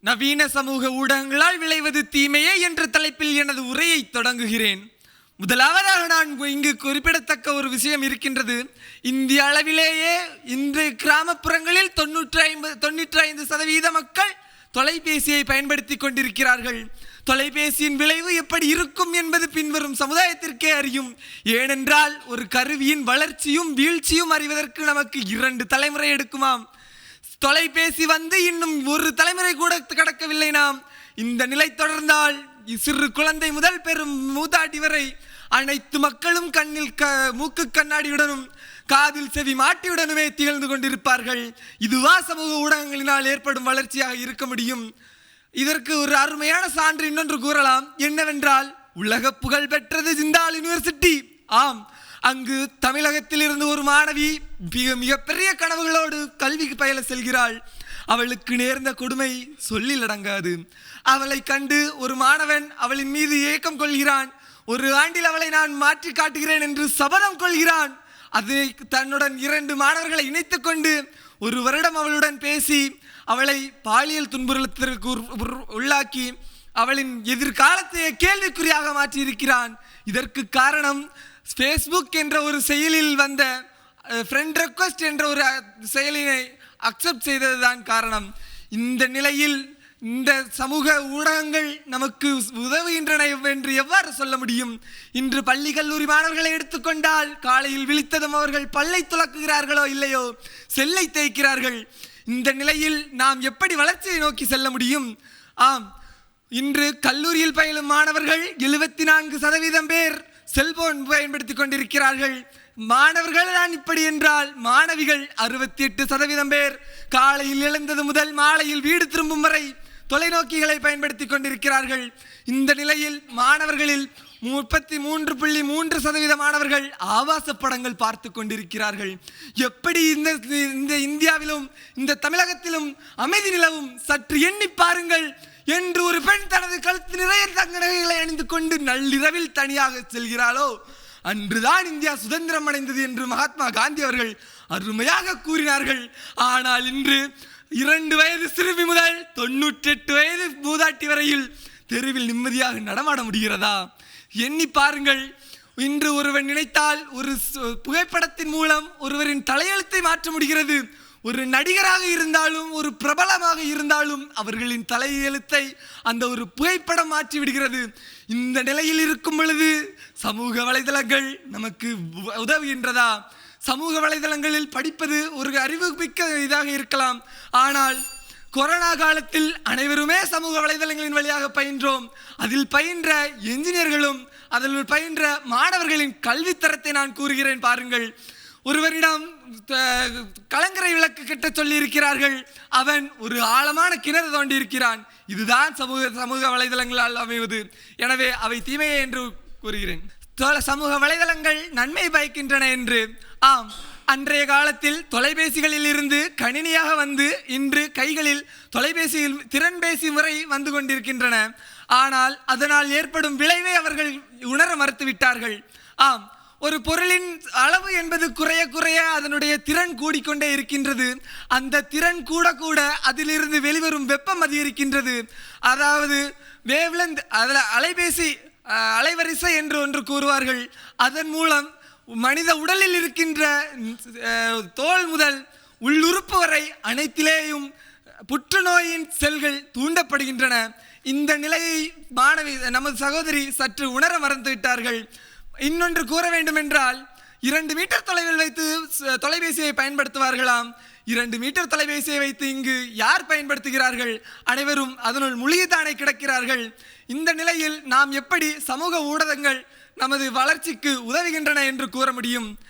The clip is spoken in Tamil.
நவீன சமூக ஊடகங்களால் விளைவது தீமையே என்ற தலைப்பில் எனது உரையை தொடங்குகிறேன். முதலாவதாக நான் இங்கு குறிப்பிடத்தக்க ஒரு விஷயம் இருக்கின்றது. இந்திய அளவிலேயே இன்று கிராமப்புறங்களில் தொன்னூற்றி ஐம்பது தொண்ணூற்றி ஐந்து சதவீத மக்கள் தொலைபேசியை பயன்படுத்தி கொண்டிருக்கிறார்கள். தொலைபேசியின் விளைவு எப்படி இருக்கும் என்பது பின்வரும் சமுதாயத்திற்கே அறியும். ஏனென்றால் ஒரு கருவியின் வளர்ச்சியும் வீழ்ச்சியும் அறிவதற்கு நமக்கு இரண்டு தலைமுறை எடுக்குமாம். தொலைபேசி வந்து இன்னும் ஒரு தலைமுறை கூட கடக்கவில்லை நாம். இந்த நிலை தொடர்ந்தால் சிறு குழந்தை முதல் பெரும் மூதாட்டி வரை அனைத்து மக்களும் கண்ணில் க மூக்கு கண்ணாடியுடனும் காதில் செவி மாட்டியுடனுமே திகழ்ந்து கொண்டிருப்பார்கள். இதுவா சமூக ஊடகங்களினால் ஏற்படும் வளர்ச்சியாக இருக்க முடியும். இதற்கு ஒரு அருமையான சான்று இன்னொன்று கூறலாம். என்னவென்றால் உலக புகழ் பெற்றது ஜிந்தால் யூனிவர்சிட்டி. ஆம் அங்கு தமிழகத்தில் இருந்து ஒரு மாணவி மிக மிகப்பெரிய கனவுகளோடு கல்விக்கு பயில செல்கிறாள். அவளுக்கு நேர்ந்த கொடுமை சொல்லில் அடங்காது. அவளை கண்டு ஒரு மாணவன் அவளின் மீது ஏக்கம் கொள்கிறான். ஒரு ஆண்டில் அவளை நான் மாற்றி காட்டுகிறேன் என்று சபதம் கொள்கிறான். அது தன்னுடன் இரண்டு மாணவர்களை இணைத்து கொண்டு ஒரு வருடம் அவளுடன் பேசி அவளை பாலியல் துன்புறுத்தலுக்கு உள்ளாக்கி அவளின் எதிர்காலத்தை கேள்விக்குறியாக மாற்றி இருக்கிறான் இதற்கு காரணம் ஃபேஸ்புக் என்ற ஒரு செயலில் வந்த ஃப்ரெண்ட் ரெக்வஸ்ட் என்ற ஒரு செயலினை அக்செப்ட் செய்ததுதான் காரணம். இந்த நிலையில் இந்த சமூக ஊடகங்கள் நமக்கு உதவுகின்றன என்று எவ்வாறு சொல்ல முடியும்? இன்று பள்ளி கல்லூரி மாணவர்களை எடுத்துக்கொண்டால் காலையில் விழித்ததும் அவர்கள் பல்லை துலக்குகிறார்களோ இல்லையோ? செல்லை தேய்க்கிறார்கள். இந்த நிலையில் நாம் எப்படி வளர்ச்சியை நோக்கி செல்ல முடியும்? ஆம் இன்று கல்லூரியில் பயிலும் மாணவர்கள் எழுபத்தி நான்கு சதவீதம் பேர் செல்போன் பயன்படுத்தி கொண்டிருக்கிறார்கள். மாணவர்கள் தான் இப்படி என்றால் மாணவிகள் அறுபத்தி எட்டு சதவீதம் பேர். காலையில் எழுந்தது முதல் மாலையில் வீடு திரும்பும் வரை தொலைநோக்கிகளை பயன்படுத்தி கொண்டிருக்கிறார்கள். இந்த நிலையில் மாணவர்களில் முப்பத்தி மூன்று புள்ளி மூன்று சதவீத மாணவர்கள் ஆபாச படங்கள் பார்த்து கொண்டிருக்கிறார்கள். எப்படி இந்த இந்த இந்தியாவிலும் இந்த தமிழகத்திலும் அமைதி நிலவும் சற்று எண்ணி பாருங்கள். என்று ஒரு பெண் தனது கழுத்து நிறைய தங்க நகைகளை அணிந்து கொண்டு நள்ளிரவில் தனியாக செல்கிறாளோ? அன்றுதான் இந்தியா சுதந்திரம் அடைந்தது என்று மகாத்மா காந்தி அவர்கள் அருமையாக கூறினார்கள். ஆனால் இன்று இரண்டு வயது சிறுமி முதல் தொண்ணூற்றி எட்டு வயது மூதாட்டி வரையில் தெருவில் நிம்மதியாக நடமாட முடிகிறதா? எண்ணி பாருங்கள். இன்று ஒருவன் நினைத்தால் ஒரு புகைப்படத்தின் மூலம் ஒருவரின் தலையெழுத்தை மாற்ற முடிகிறது. ஒரு நடிகராக இருந்தாலும் ஒரு பிரபலமாக இருந்தாலும் அவர்களின் தலையெழுத்தை அந்த ஒரு புகைப்படம் மாற்றி விடுகிறது. இந்த நிலையில் இருக்கும் பொழுது சமூக வலைதளங்கள் நமக்கு உதவுகின்றதா? சமூக வலைதளங்களில் படிப்பது ஒரு அறிவுமிக்க இதாக இருக்கலாம். ஆனால் கொரோனா காலத்தில் அனைவருமே சமூக வலைதளங்களின் வழியாக பயின்றோம். அதில் பயின்ற என்ஜினியர்களும் அதில் பயின்ற மாணவர்களின் கல்வித்தரத்தை நான் கூறுகிறேன் பாருங்கள். ஒருவரிடம் கலங்கரை விளக்கு கிட்ட சொல்லியிருக்கிறார்கள். அவன் ஒரு ஆழமான கிணறு தோண்டி இருக்கிறான் இதுதான் சமூக சமூக வலைதளங்களால் அமைவது. எனவே அவை தீமையே என்று கூறுகிறேன். சமூக வலைதளங்கள் நன்மை பயக்கின்றன என்று. ஆம் அன்றைய காலத்தில் தொலைபேசிகளில் இருந்து கணினியாக வந்து இன்று கைகளில் தொலைபேசியில் திறன்பேசி முறை வந்து கொண்டிருக்கின்றன. ஆனால் அதனால் ஏற்படும் விளைவை அவர்கள் உணர மறுத்துவிட்டார்கள். ஆம் ஒரு பொருளின் அளவு என்பது குறைய குறைய அதனுடைய திறன் கூடிக்கொண்டே இருக்கின்றது. அந்த திறன் கூட கூட அதிலிருந்து வெளிவரும் வெப்பம் அதிகரிக்கின்றது அதாவது வேவ்லந்த் அதில் அலைபேசி அலைவரிசை என்று ஒன்று கூறுவார்கள். அதன் மூலம் மனித உடலில் இருக்கின்ற தோல் முதல் உள்ளுறுப்பு வரை அனைத்திலேயும் புற்றுநோயின் செல்கள் தூண்டப்படுகின்றன. இந்த நிலையை மாணவி நமது சகோதரி சற்று உணர மறந்து விட்டார்கள் இன்னொன்று கூற வேண்டுமென்றால் இரண்டு மீட்டர் தொலைவில் வைத்து தொலைபேசியை பயன்படுத்துவார்களாம். இரண்டு மீட்டர் தொலைபேசியை வைத்து இங்கு யார் பயன்படுத்துகிறார்கள்? அனைவரும் அதனுள் முழுகித்தானே கிடக்கிறார்கள். இந்த நிலையில் நாம் எப்படி சமூக ஊடகங்கள் நமது வளர்ச்சிக்கு உதவுகின்றன என்று கூற முடியும்?